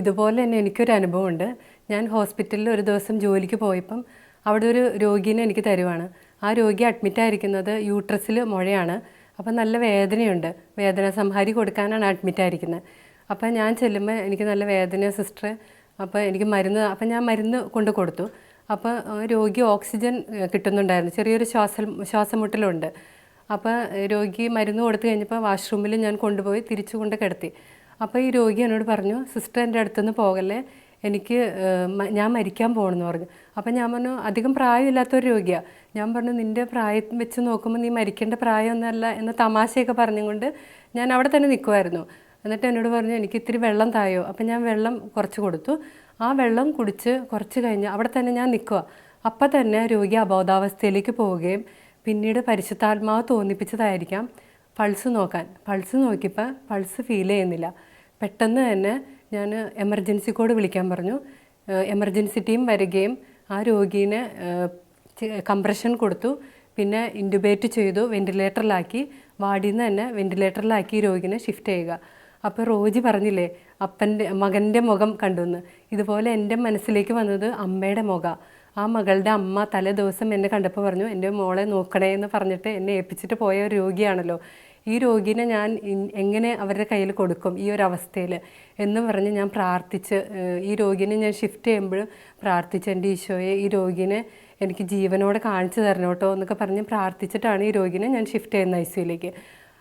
ഇതുപോലെ തന്നെ എനിക്കൊരു അനുഭവമുണ്ട്. ഞാൻ ഹോസ്പിറ്റലിൽ ഒരു ദിവസം ജോലിക്ക് പോയപ്പം അവിടെ ഒരു രോഗീനെ എനിക്ക് തരുവാണ്. ആ രോഗി അഡ്മിറ്റ് ആയിരിക്കുന്നത് യൂട്രസിൽ മുഴയാണ്. അപ്പം നല്ല വേദനയുണ്ട്. വേദന സംഹാരി കൊടുക്കാനാണ് അഡ്മിറ്റ് ആയിരിക്കുന്നത് അപ്പം ഞാൻ ചെല്ലുമ്പോൾ എനിക്ക് നല്ല വേദന സിസ്റ്റർ അപ്പോൾ എനിക്ക് മരുന്ന് അപ്പം ഞാൻ മരുന്ന് കൊണ്ട് കൊടുത്തു. അപ്പോൾ രോഗി ഓക്സിജൻ കിട്ടുന്നുണ്ടായിരുന്നു. ചെറിയൊരു ശ്വാസം ശ്വാസമുട്ടലുണ്ട്. അപ്പോൾ രോഗി മരുന്ന് കൊടുത്തു കഴിഞ്ഞപ്പോൾ വാഷ്റൂമിൽ ഞാൻ കൊണ്ടുപോയി തിരിച്ചു കൊണ്ട് കിടത്തി. അപ്പോൾ ഈ രോഗി എന്നോട് പറഞ്ഞു സിസ്റ്റർ എന്റെ അടുത്തുനിന്ന് പോകല്ലേ? എനിക്ക് ഞാൻ മരിക്കാൻ പോകണമെന്ന് പറഞ്ഞു. അപ്പം ഞാൻ പറഞ്ഞു അധികം പ്രായമില്ലാത്തൊരു രോഗിയാണ് ഞാൻ പറഞ്ഞു നിന്റെ പ്രായം വെച്ച് നോക്കുമ്പോൾ നീ മരിക്കേണ്ട പ്രായമൊന്നുമല്ല എന്ന തമാശയൊക്കെ പറഞ്ഞുകൊണ്ട് ഞാൻ അവിടെ തന്നെ നിൽക്കുമായിരുന്നു എന്നിട്ട് എന്നോട് പറഞ്ഞു എനിക്ക് ഇത്തിരി വെള്ളം തായോ? അപ്പം ഞാൻ വെള്ളം കുറച്ച് കൊടുത്തു. ആ വെള്ളം കുടിച്ച് കുറച്ച് കഴിഞ്ഞ് അവിടെ തന്നെ ഞാൻ നിൽക്കുക അപ്പം തന്നെ രോഗി അബോധാവസ്ഥയിലേക്ക് പോവുകയും പിന്നീട് പരിശുദ്ധാത്മാവ് തോന്നിപ്പിച്ചതായിരിക്കാം പൾസ് നോക്കാൻ. പൾസ് നോക്കിയപ്പോൾ പൾസ് ഫീൽ ചെയ്യുന്നില്ല. പെട്ടെന്ന് തന്നെ ഞാൻ എമർജൻസി കോഡ് വിളിക്കാൻ പറഞ്ഞു. എമർജൻസി ടീം വരികയും ആ രോഗീനെ കംപ്രഷൻ കൊടുത്തു. പിന്നെ ഇന്റുബേറ്റ് ചെയ്തു വെന്റിലേറ്ററിലാക്കി വാർഡിൽ നിന്ന് തന്നെ വെന്റിലേറ്ററിലാക്കി രോഗിനെ ഷിഫ്റ്റ് ചെയ്യുക. അപ്പോൾ റോജി പറഞ്ഞില്ലേ അപ്പന്റെ മകന്റെ മുഖം കണ്ടുവന്ന് ഇതുപോലെ എന്റെ മനസ്സിലേക്ക് വന്നത് അമ്മയുടെ മുഖം. ആ മകളുടെ അമ്മ തലേ ദിവസം എന്നെ കണ്ടപ്പോൾ പറഞ്ഞു എന്റെ മോളെ നോക്കണേ എന്ന് പറഞ്ഞിട്ട് എന്നെ ഏൽപ്പിച്ചിട്ട് പോയ ഒരു രോഗിയാണല്ലോ. ഈ രോഗിനെ ഞാൻ എങ്ങനെ അവരുടെ കയ്യിൽ കൊടുക്കും ഈ ഒരു അവസ്ഥയിൽ എന്ന് പറഞ്ഞ് ഞാൻ പ്രാർത്ഥിച്ച് ഈ രോഗിനെ ഞാൻ ഷിഫ്റ്റ് ചെയ്യുമ്പോൾ പ്രാർത്ഥിച്ച് എന്റെ ഈശോയെ ഈ രോഗിനെ എനിക്ക് ജീവനോടെ കാണിച്ചു തരണോട്ടോ എന്നൊക്കെ പറഞ്ഞ് പ്രാർത്ഥിച്ചിട്ടാണ് ഈ രോഗിനെ ഞാൻ ഷിഫ്റ്റ് ചെയ്യുന്നത് ഐ സിയിലേക്ക്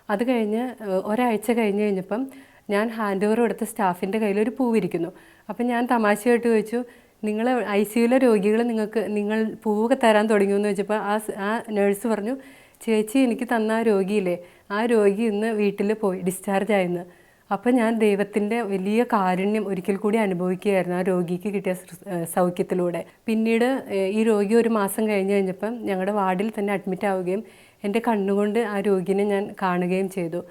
അത് കഴിഞ്ഞ് ഒരാഴ്ച കഴിഞ്ഞ് കഴിഞ്ഞപ്പം ഞാൻ ഹാൻഡ് ഓവർ കൊടുത്ത സ്റ്റാഫിന്റെ കയ്യിൽ ഒരു പൂവിരിക്കുന്നു. അപ്പം ഞാൻ തമാശയായിട്ട് ചോദിച്ചു നിങ്ങൾ ഐ സിയുലെ രോഗികൾ നിങ്ങൾക്ക് നിങ്ങൾ പൂവൊക്കെ തരാൻ തുടങ്ങിയോ എന്ന് ചോദിച്ചപ്പോൾ ആ ആ നേഴ്സ് പറഞ്ഞു ചേച്ചി എനിക്ക് തന്ന ആ രോഗിയില്ലേ? ആ രോഗി ഇന്ന് വീട്ടിൽ പോയി ഡിസ്ചാർജ് ആയെന്ന് അപ്പം ഞാൻ ദൈവത്തിന്റെ വലിയ കാരുണ്യം ഒരിക്കൽ കൂടി അനുഭവിക്കുകയായിരുന്നു ആ രോഗിക്ക് കിട്ടിയ സൗഖ്യത്തിലൂടെ. പിന്നീട് ഈ രോഗി ഒരു മാസം കഴിഞ്ഞ് കഴിഞ്ഞപ്പം ഞങ്ങളുടെ വാർഡിൽ തന്നെ അഡ്മിറ്റ് ആവുകയും എന്റെ കണ്ണുകൊണ്ട് ആ രോഗിനെ ഞാൻ കാണുകയും ചെയ്തു.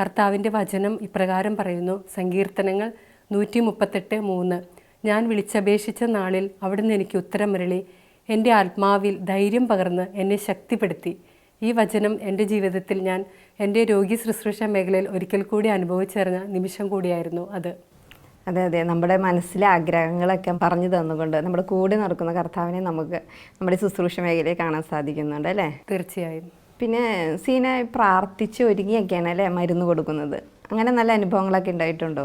കർത്താവിന്റെ വചനം ഇപ്രകാരം പറയുന്നു. സങ്കീർത്തനങ്ങൾ നൂറ്റി മുപ്പത്തെട്ട് മൂന്ന്. ഞാൻ വിളിച്ചപേക്ഷിച്ച നാളിൽ അവിടുന്ന് എനിക്ക് ഉത്തരമരളി. എന്റെ ആത്മാവിൽ ധൈര്യം പകർന്ന് എന്നെ ശക്തിപ്പെടുത്തി. ഈ വചനം എന്റെ ജീവിതത്തിൽ ഞാൻ എന്റെ രോഗി ശുശ്രൂഷ മേഖലയിൽ ഒരിക്കൽ കൂടി അനുഭവിച്ചറിഞ്ഞ നിമിഷം കൂടിയായിരുന്നു അത്. അതെ അതെ. നമ്മുടെ മനസ്സിലെ ആഗ്രഹങ്ങളൊക്കെ പറഞ്ഞു തന്നുകൊണ്ട് നമ്മുടെ കൂടെ നടക്കുന്ന കർത്താവിനെ നമുക്ക് നമ്മുടെ ശുശ്രൂഷ മേഖലയിൽ കാണാൻ സാധിക്കുന്നുണ്ട് അല്ലേ? തീർച്ചയായും. പിന്നെ സീന പ്രാർത്ഥിച്ച് ഒരുങ്ങിയൊക്കെയാണ് അല്ലേ മരുന്ന് കൊടുക്കുന്നത്? അങ്ങനെ നല്ല അനുഭവങ്ങളൊക്കെ ഉണ്ടായിട്ടുണ്ടോ?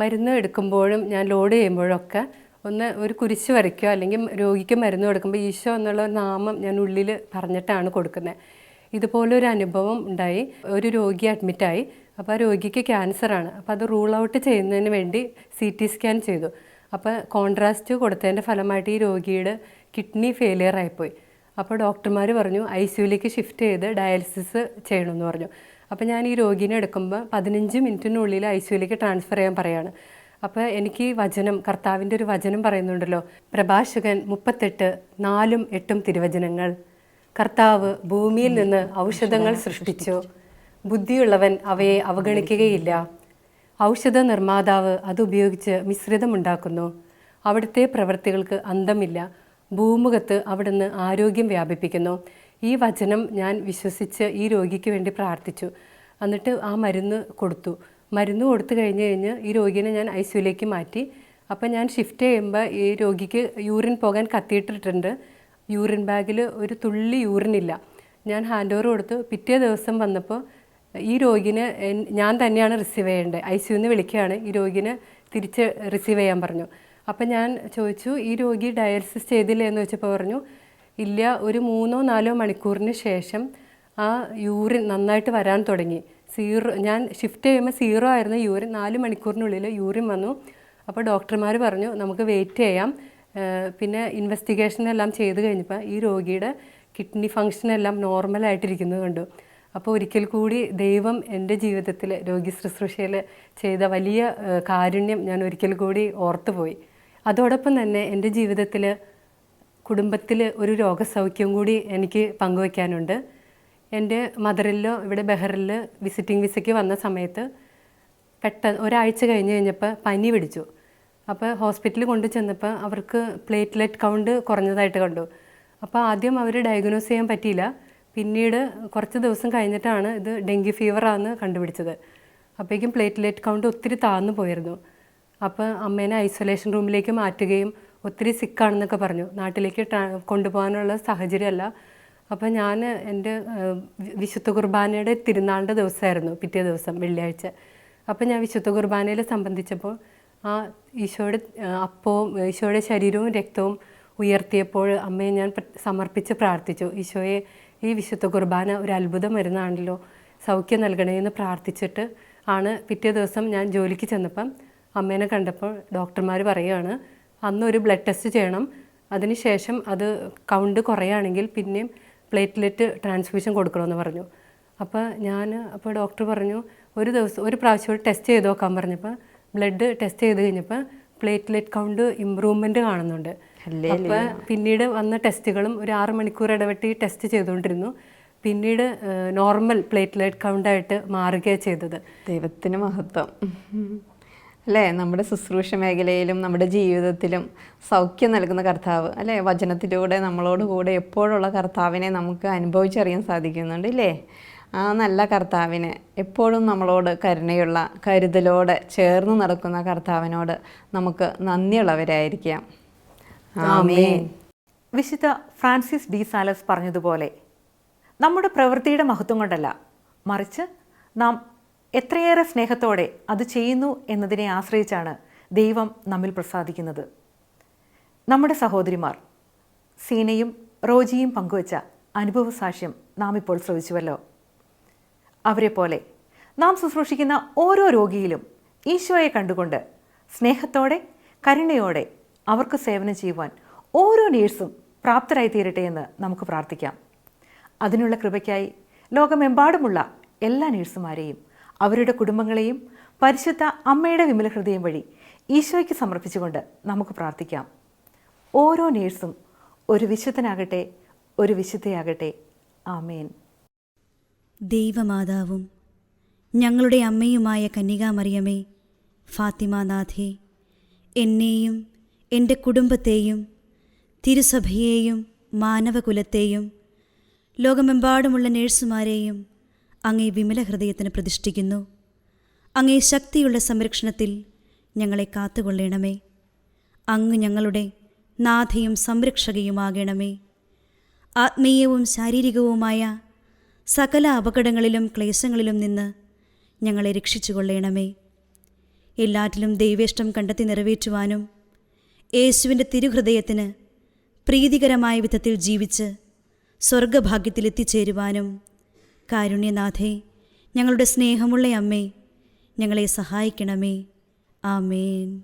മരുന്ന് എടുക്കുമ്പോഴും ഞാൻ ലോഡ് ചെയ്യുമ്പോഴൊക്കെ ഒന്ന് ഒരു കുരിശ് വരയ്ക്കുക അല്ലെങ്കിൽ രോഗിക്ക് മരുന്ന് കൊടുക്കുമ്പോൾ ഈശോ എന്നുള്ള നാമം ഞാൻ ഉള്ളിൽ പറഞ്ഞിട്ടാണ് കൊടുക്കുന്നത് ഇതുപോലൊരു അനുഭവം ഉണ്ടായി. ഒരു രോഗി അഡ്മിറ്റായി അപ്പോൾ ആ രോഗിക്ക് ക്യാൻസറാണ് അപ്പോൾ അത് റൂൾ ഔട്ട് ചെയ്യുന്നതിന് വേണ്ടി സി ടി സ്കാൻ ചെയ്തു. അപ്പോൾ കോൺട്രാസ്റ്റ് കൊടുത്തതിന്റെ ഫലമായിട്ട് ഈ രോഗിയുടെ കിഡ്നി ഫെയിലിയർ ആയിപ്പോയി. അപ്പോൾ ഡോക്ടർമാർ പറഞ്ഞു ഐ സിയുലേക്ക് ഷിഫ്റ്റ് ചെയ്ത് ഡയാലിസിസ് ചെയ്യണമെന്ന് പറഞ്ഞു. അപ്പോൾ ഞാൻ ഈ രോഗീനെ എടുക്കുമ്പോൾ പതിനഞ്ച് മിനിറ്റിനുള്ളിൽ ഐ സിയുലേക്ക് ട്രാൻസ്ഫർ ചെയ്യാൻ പറയാണ്. അപ്പോൾ എനിക്ക് വചനം കർത്താവിന്റെ ഒരു വചനം പറയുന്നുണ്ടല്ലോ പ്രഭാഷകൻ മുപ്പത്തെട്ട് നാലും എട്ടും തിരുവചനങ്ങൾ. കർത്താവ് ഭൂമിയിൽ നിന്ന് ഔഷധങ്ങൾ സൃഷ്ടിച്ചു. ബുദ്ധിയുള്ളവൻ അവയെ അവഗണിക്കുകയില്ല. ഔഷധ നിർമ്മാതാവ് അതുപയോഗിച്ച് മിശ്രിതമുണ്ടാക്കുന്നു അവിടുത്തെ പ്രവൃത്തികൾക്ക് അന്തമില്ല. ഭൂമുഖത്ത് അവിടുന്ന് ആരോഗ്യം വ്യാപിപ്പിക്കുന്നു. ഈ വചനം ഞാൻ വിശ്വസിച്ച് ഈ രോഗിക്ക് വേണ്ടി പ്രാർത്ഥിച്ചു. എന്നിട്ട് ആ മരുന്ന് കൊടുത്തു. മരുന്ന് കൊടുത്തു കഴിഞ്ഞ് കഴിഞ്ഞ് ഈ രോഗിനെ ഞാൻ ഐ സിയുലേക്ക് മാറ്റി. അപ്പം ഞാൻ ഷിഫ്റ്റ് ചെയ്യുമ്പോൾ ഈ രോഗിക്ക് യൂറിൻ പോകാൻ കത്തിയിട്ടിട്ടുണ്ട്. യൂറിൻ ബാഗിൽ ഒരു തുള്ളി യൂറിൻ ഇല്ല. ഞാൻ ഹാൻഡ് ഓവർ കൊടുത്തു. പിറ്റേ ദിവസം വന്നപ്പോൾ ഈ രോഗിനെ ഞാൻ തന്നെയാണ് റിസീവ് ചെയ്യേണ്ടത്. ഐ സിയുന്ന് വിളിക്കുകയാണ്. ഈ രോഗിനെ തിരിച്ച് റിസീവ് ചെയ്യാൻ പറഞ്ഞു. അപ്പം ഞാൻ ചോദിച്ചു ഈ രോഗി ഡയാലിസിസ് ചെയ്തില്ലേ എന്ന് വെച്ചപ്പോൾ പറഞ്ഞു ഇല്ല ഒരു മൂന്നോ നാലോ മണിക്കൂറിന് ശേഷം ആ യൂറിൻ നന്നായിട്ട് വരാൻ തുടങ്ങി. സീറോ ഞാൻ ഷിഫ്റ്റ് ചെയ്യുമ്പോൾ സീറോ ആയിരുന്നു യൂറിൻ നാല് മണിക്കൂറിനുള്ളിൽ യൂറിൻ വന്നു. അപ്പോൾ ഡോക്ടർമാർ പറഞ്ഞു നമുക്ക് വെയിറ്റ് ചെയ്യാം. പിന്നെ ഇൻവെസ്റ്റിഗേഷൻ എല്ലാം ചെയ്ത് കഴിഞ്ഞപ്പോൾ ഈ രോഗിയുടെ കിഡ്നി ഫങ്ഷൻ എല്ലാം നോർമലായിട്ടിരിക്കുന്നത് കണ്ടു. അപ്പോൾ ഒരിക്കൽ കൂടി ദൈവം എന്റെ ജീവിതത്തിൽ രോഗി ശുശ്രൂഷയിൽ ചെയ്ത വലിയ കാരുണ്യം ഞാൻ ഒരിക്കൽ കൂടി ഓർത്തുപോയി. അതോടൊപ്പം തന്നെ എന്റെ ജീവിതത്തിൽ കുടുംബത്തിൽ ഒരു രോഗസൗഖ്യം കൂടി എനിക്ക് പങ്കുവയ്ക്കാനുണ്ട് എന്റെ മദറിലോ ഇവിടെ ബെഹറിൽ വിസിറ്റിംഗ് വിസയ്ക്ക് വന്ന സമയത്ത് പെട്ടെന്ന് ഒരാഴ്ച കഴിഞ്ഞ് കഴിഞ്ഞപ്പോൾ പനി പിടിച്ചു. അപ്പോൾ ഹോസ്പിറ്റലിൽ കൊണ്ടു ചെന്നപ്പോൾ അവർക്ക് പ്ലേറ്റ്ലെറ്റ് കൗണ്ട് കുറഞ്ഞതായിട്ട് കണ്ടു. അപ്പോൾ ആദ്യം അവർ ഡയഗ്നോസ് ചെയ്യാൻ പറ്റിയില്ല. പിന്നീട് കുറച്ച് ദിവസം കഴിഞ്ഞിട്ടാണ് ഇത് ഡെങ്കി ഫീവറാണെന്ന് കണ്ടുപിടിച്ചത്. അപ്പോഴേക്കും പ്ലേറ്റ്ലെറ്റ് കൗണ്ട് ഒത്തിരി താഴ്ന്നു പോയിരുന്നു. അപ്പോൾ അമ്മേനെ ഐസൊലേഷൻ റൂമിലേക്ക് മാറ്റുകയും ഒത്തിരി സിക്കാണെന്നൊക്കെ പറഞ്ഞു. നാട്ടിലേക്ക് കൊണ്ടുപോകാനുള്ള സാഹചര്യമല്ല. അപ്പോൾ ഞാൻ എന്റെ വിശുദ്ധ കുർബാനയുടെ തിരുനാളിന്റെ ദിവസമായിരുന്നു പിറ്റേ ദിവസം വെള്ളിയാഴ്ച. അപ്പോൾ ഞാൻ വിശുദ്ധ കുർബാനയിൽ സംബന്ധിച്ചപ്പോൾ ആ ഈശോയുടെ അപ്പവും ഈശോയുടെ ശരീരവും രക്തവും ഉയർത്തിയപ്പോൾ അമ്മയെ ഞാൻ സമർപ്പിച്ച് പ്രാർത്ഥിച്ചു. ഈശോയെ ഈ വിശുദ്ധ കുർബാന ഒരു അത്ഭുതം വരുന്നതാണല്ലോ സൗഖ്യം നൽകണേ എന്ന് പ്രാർത്ഥിച്ചിട്ട് ആണ് പിറ്റേ ദിവസം ഞാൻ ജോലിക്ക് ചെന്നപ്പം അമ്മേനെ കണ്ടപ്പോൾ ഡോക്ടർമാർ പറയുകയാണ് അന്ന് ഒരു ബ്ലഡ് ടെസ്റ്റ് ചെയ്യണം അതിനുശേഷം അത് കൗണ്ട് കുറയാണെങ്കിൽ പിന്നെയും പ്ലേറ്റ്ലെറ്റ് ട്രാൻസ്ഫ്യൂഷൻ കൊടുക്കണമെന്ന് പറഞ്ഞു. അപ്പോൾ ഞാൻ അപ്പോൾ ഡോക്ടർ പറഞ്ഞു ഒരു ദിവസം ഒരു പ്രാവശ്യം ഒരു ടെസ്റ്റ് ചെയ്ത് നോക്കാൻ പറഞ്ഞപ്പോൾ ബ്ലഡ് ടെസ്റ്റ് ചെയ്ത് കഴിഞ്ഞപ്പോൾ പ്ലേറ്റ്ലെറ്റ് കൗണ്ട് ഇമ്പ്രൂവ്മെന്റ് കാണുന്നുണ്ട്. അപ്പോൾ പിന്നീട് വന്ന ടെസ്റ്റുകളും ഒരു ആറ് മണിക്കൂർ ഇടവിട്ട് ടെസ്റ്റ് ചെയ്തുകൊണ്ടിരുന്നു. പിന്നീട് നോർമൽ പ്ലേറ്റ്ലെറ്റ് കൗണ്ടായിട്ട് മാറുകയാണ് ചെയ്തത്. ദൈവത്തിന് മഹത്വം. അല്ലേ? നമ്മുടെ ശുശ്രൂഷ മേഖലയിലും നമ്മുടെ ജീവിതത്തിലും സൗഖ്യം നൽകുന്ന കർത്താവ് അല്ലേ? വചനത്തിലൂടെ നമ്മളോട് കൂടെ എപ്പോഴുള്ള കർത്താവിനെ നമുക്ക് അനുഭവിച്ചറിയാൻ സാധിക്കുന്നുണ്ട് ഇല്ലേ? ആ നല്ല കർത്താവിനെ എപ്പോഴും നമ്മളോട് കരുണയുള്ള കരുതലോടെ ചേർന്ന് നടക്കുന്ന കർത്താവിനോട് നമുക്ക് നന്ദിയുള്ളവരായിരിക്കാം. ആമേൻ. വിശുദ്ധ ഫ്രാൻസിസ് ഡി സാലസ് പറഞ്ഞതുപോലെ നമ്മുടെ പ്രവൃത്തിയുടെ മഹത്വം കൊണ്ടല്ല മറിച്ച് നാം എത്രയേറെ സ്നേഹത്തോടെ അത് ചെയ്യുന്നു എന്നതിനെ ആശ്രയിച്ചാണ് ദൈവം നമ്മിൽ പ്രസാദിക്കുന്നത്. നമ്മുടെ സഹോദരിമാർ സീനയും റോജിയും പങ്കുവച്ച അനുഭവ സാക്ഷ്യം നാം ഇപ്പോൾ ശ്രവിച്ചുവല്ലോ. അവരെ പോലെ നാം ശുശ്രൂഷിക്കുന്ന ഓരോ രോഗിയിലും ഈശോയെ കണ്ടുകൊണ്ട് സ്നേഹത്തോടെ കരുണയോടെ അവർക്ക് സേവനം ചെയ്യുവാൻ ഓരോ നേഴ്സും പ്രാപ്തരായി തീരട്ടെ എന്ന് നമുക്ക് പ്രാർത്ഥിക്കാം. അതിനുള്ള കൃപയ്ക്കായി ലോകമെമ്പാടുമുള്ള എല്ലാ നേഴ്സുമാരെയും അവരുടെ കുടുംബങ്ങളെയും പരിശുദ്ധ അമ്മയുടെ വിമല ഹൃദയം വഴി ഈശോയ്ക്ക് സമർപ്പിച്ചുകൊണ്ട് നമുക്ക് പ്രാർത്ഥിക്കാം. ഓരോ നേഴ്സും ഒരു വിശുദ്ധനാകട്ടെ ഒരു വിശുദ്ധയാകട്ടെ. ആമേൻ. ദൈവമാതാവും ഞങ്ങളുടെ അമ്മയുമായ കന്യകാമറിയമേ ഫാത്തിമാനാഥേ എന്നെയും എന്റെ കുടുംബത്തെയും തിരുസഭയെയും മാനവകുലത്തെയും ലോകമെമ്പാടുമുള്ള നേഴ്സുമാരെയും അങ്ങേ വിമല ഹൃദയത്തിന് പ്രതിഷ്ഠിക്കുന്നു. അങ്ങേ ശക്തിയുള്ള സംരക്ഷണത്തിൽ ഞങ്ങളെ കാത്തുകൊള്ളണമേ. അങ്ങ് ഞങ്ങളുടെ നാഥയും സംരക്ഷകയുമാകണമേ. ആത്മീയവും ശാരീരികവുമായ സകല അപകടങ്ങളിലും ക്ലേശങ്ങളിലും നിന്ന് ഞങ്ങളെ രക്ഷിച്ചു കൊള്ളണമേ എല്ലാറ്റിലും ദൈവേഷ്ടം കണ്ടെത്തി നിറവേറ്റുവാനും യേശുവിന്റെ തിരുഹൃദയത്തിന് പ്രീതികരമായ വിധത്തിൽ ജീവിച്ച് സ്വർഗഭാഗ്യത്തിൽ എത്തിച്ചേരുവാനും കാരുണ്യനാഥേ ഞങ്ങളുടെ സ്നേഹമുള്ള അമ്മേ ഞങ്ങളെ സഹായിക്കണമേ. ആമേൻ.